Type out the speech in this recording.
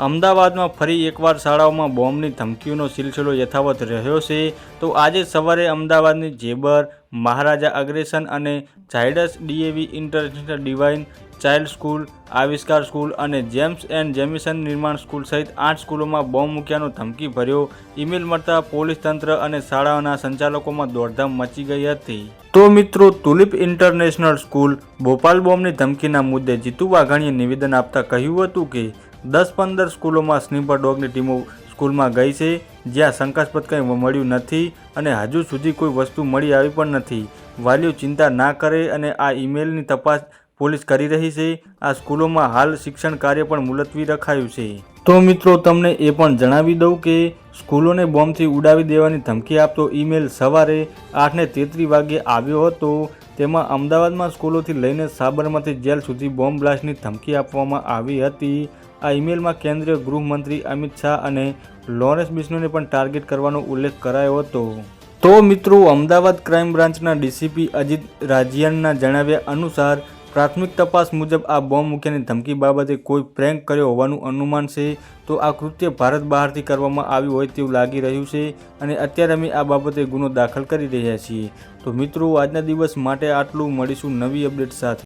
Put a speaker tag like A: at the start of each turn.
A: અમદાવાદમાં ફરી એકવાર શાળાઓમાં બોમ્બની ધમકીઓનો સિલસિલો યથાવત રહ્યો છે, તો આજે સવારે અમદાવાદની જેબર, મહારાજા અગ્રેસન અને Zydus DAV international divine child school, Avishkar school અને James and Jamieson Nirman school સહિત આઠ સ્કૂલોમાં બોમ્બ મૂક્યાનો ધમકી ભર્યો. ઈમેલ મળતા પોલીસ તંત્ર અને શાળાઓના સંચાલકોમાં દોડધામ મચી ગઈ હતી. તો મિત્રો, તુલિપ ઇન્ટરનેશનલ સ્કૂલ ભોપાલ બોમ્બની ધમકીના મુદ્દે જીતુ વાઘાણીએ નિવેદન આપતા કહ્યું હતું કે દસ પંદર સ્કૂલોમાં સ્નીપર ડોગની ટીમો સ્કૂલમાં ગઈ છે. જ્યાં શંકાસ્પદ કંઈ મળ્યું નથી અને હજુ સુધી કોઈ વસ્તુ મળી આવી પણ નથી. વાલીઓ ચિંતા ના કરે અને આ ઈમેલની તપાસ પોલીસ કરી રહી છે. આ સ્કૂલોમાં હાલ શિક્ષણ કાર્ય પણ મુલતવી રખાયું છે. તો મિત્રો, તમને એ પણ જણાવી દઉં કે સ્કૂલોને બોમ્બથી ઉડાવી દેવાની ધમકી આપતો ઈમેલ સવારે આઠને તેત્રીસ વાગ્યે આવ્યો હતો. તેમાં અમદાવાદમાં સ્કૂલોથી લઈને સાબરમતી જેલ સુધી બોમ્બ બ્લાસ્ટની ધમકી આપવામાં આવી હતી. આ ઈમેલમાં કેન્દ્રીય ગૃહમંત્રી અમિત શાહ અને લોરેન્સ બિશ્નોને પણ ટાર્ગેટ કરવાનો ઉલ્લેખ કરાયો હતો. તો મિત્રો, અમદાવાદ ક્રાઇમ બ્રાન્ચના ડીસીપી અજીત રાજિયાનના જણાવ્યા અનુસાર પ્રાથમિક તપાસ મુજબ આ બોમ્બ મૂક્યાની ધમકી બાબતે કોઈ પ્રેન્ક કર્યો હોવાનું અનુમાન છે. તો આ કૃત્ય ભારત બહારથી કરવામાં આવ્યું હોય તેવું લાગી રહ્યું છે અને અત્યારે અમે આ બાબતે ગુનો દાખલ કરી રહ્યા છીએ. તો મિત્રો, આજના દિવસ માટે આટલું. મળીશું નવી અપડેટ સાથે.